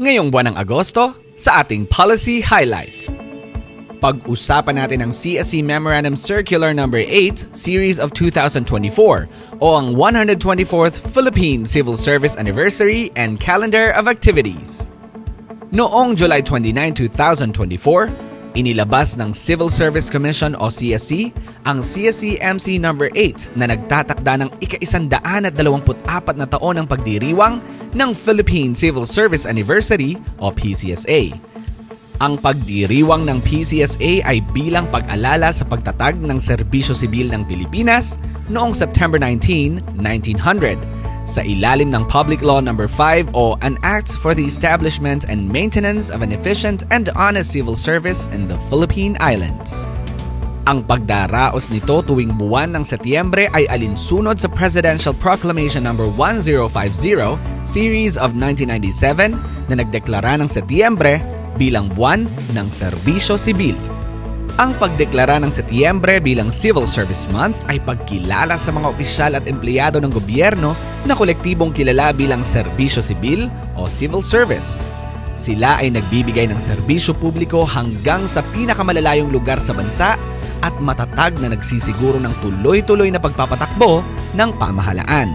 ngayong buwan ng Agosto sa ating Policy Highlight. Pag-usapan natin ang CSE Memorandum Circular No. 8, Series of 2024 o ang 124th Philippine Civil Service Anniversary and Calendar of Activities. Noong July 29, 2024, inilabas ng Civil Service Commission o CSC ang CSC MC No. 8 na nagtatakda ng ika-isandaan at dalawamput-apat na taon ng pagdiriwang ng Philippine Civil Service Anniversary o PCSA. Ang pagdiriwang ng PCSA ay bilang pag-alala sa pagtatag ng serbisyo sibil ng Pilipinas noong September 19, 1900 sa ilalim ng Public Law No. 5 o An Act for the Establishment and Maintenance of an Efficient and Honest Civil Service in the Philippine Islands. Ang pagdaraos nito tuwing buwan ng Setyembre ay alinsunod sa Presidential Proclamation No. 1050 Series of 1997 na nagdeklara ng Setyembre bilang buwan ng serbisyo sibil. Ang pagdeklara ng Setyembre bilang Civil Service Month ay pagkilala sa mga opisyal at empleyado ng gobyerno na kolektibong kilala bilang serbisyo sibil o civil service. Sila ay nagbibigay ng serbisyo publiko hanggang sa pinakamalalayong lugar sa bansa at matatag na nagsisiguro ng tuloy-tuloy na pagpapatakbo ng pamahalaan.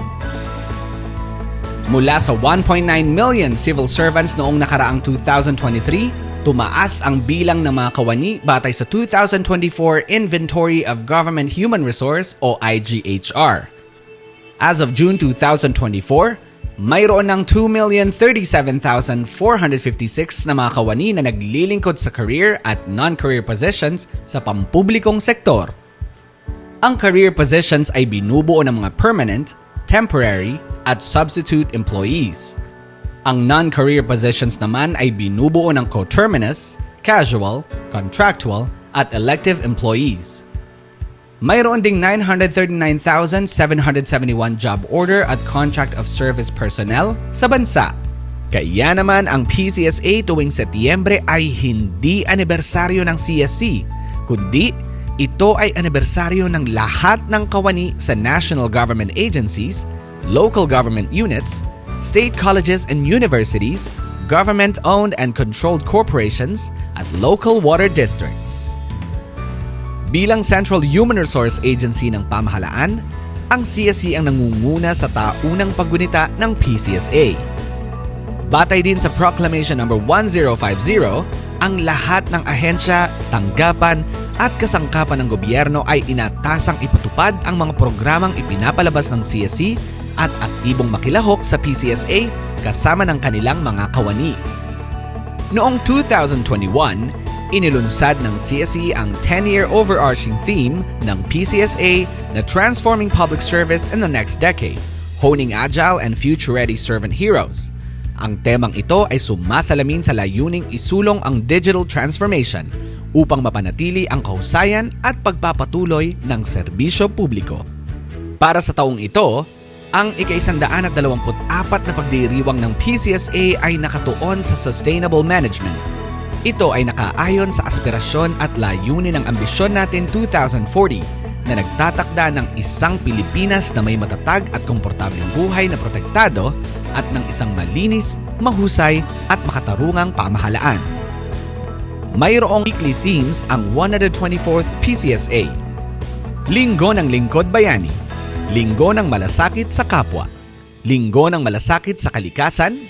Mula sa 1.9 million civil servants noong nakaraang 2023, tumaas ang bilang ng mga kawani batay sa 2024 Inventory of Government Human Resource o IGHR. As of June 2024, mayroon ng 2,037,456 na mga kawani na naglilingkod sa career at non-career positions sa pampublikong sektor. Ang career positions ay binubuo ng mga permanent, temporary, at substitute employees. Ang non-career positions naman ay binubuo ng coterminous, casual, contractual, at elective employees. Mayroon ding 939,771 job order at contract of service personnel sa bansa. Kaya naman ang PCSA tuwing Setyembre ay hindi anibersaryo ng CSC, kundi ito ay anibersaryo ng lahat ng kawani sa national government agencies, local government units, state colleges and universities, government-owned and controlled corporations, at local water districts. Bilang Central Human Resource Agency ng pamahalaan, ang CSC ang nangunguna sa taunang paggunita ng PCSA. Batay din sa Proclamation No. 1050, ang lahat ng ahensya, tanggapan at kasangkapan ng gobyerno ay inatasang ipatupad ang mga programang ipinapalabas ng CSC at aktibong makilahok sa PCSA kasama ng kanilang mga kawani. Noong 2021, inilunsad ng CSE ang 10-year overarching theme ng PCSA na Transforming Public Service in the Next Decade, Honing Agile and Future-Ready Servant Heroes. Ang temang ito ay sumasalamin sa layuning isulong ang digital transformation upang mapanatili ang kahusayan at pagpapatuloy ng serbisyo publiko. Para sa taong ito, ang ika-124 na pagdiriwang ng PCSA ay nakatuon sa sustainable management. Ito ay nakaayon sa aspirasyon at layunin ng ambisyon natin 2040 na nagtatakda ng isang Pilipinas na may matatag at komportableng buhay na protektado at ng isang malinis, mahusay at makatarungang pamahalaan. Mayroong weekly themes ang 124th PCSA. Linggo ng Lingkod Bayani Linggo ng malasakit sa kapwa. Linggo ng malasakit sa kalikasan.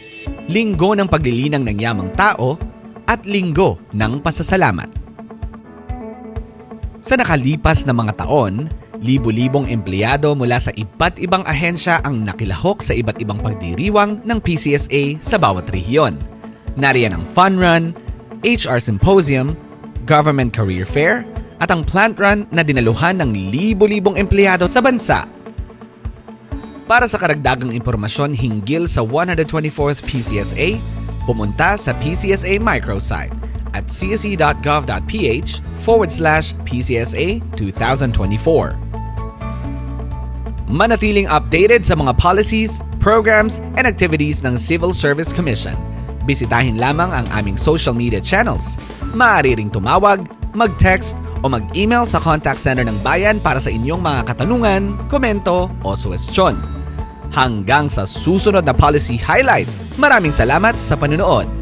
Linggo ng paglilinang ng yamang tao. At linggo ng pasasalamat. Sa nakalipas na mga taon, libu-libong empleyado mula sa iba't ibang ahensya ang nakilahok sa iba't ibang pagdiriwang ng PCSA sa bawat rehiyon. Nariyan ang Fun Run, HR Symposium, Government Career Fair, at ang Plant Run na dinaluhan ng libo-libong empleyado sa bansa para sa karagdagang impormasyon hinggil sa 124th PCSA, pumunta sa PCSA microsite at csc.gov.ph forward slash PCSA 2024. Manatiling updated sa mga policies, programs, and activities ng Civil Service Commission. Bisitahin lamang ang aming social media channels. Maaari ring tumawag, mag-text, o mag-email sa contact center ng bayan para sa inyong mga katanungan, komento o suwestyon. Hanggang sa susunod na policy highlight. Maraming salamat sa panunood.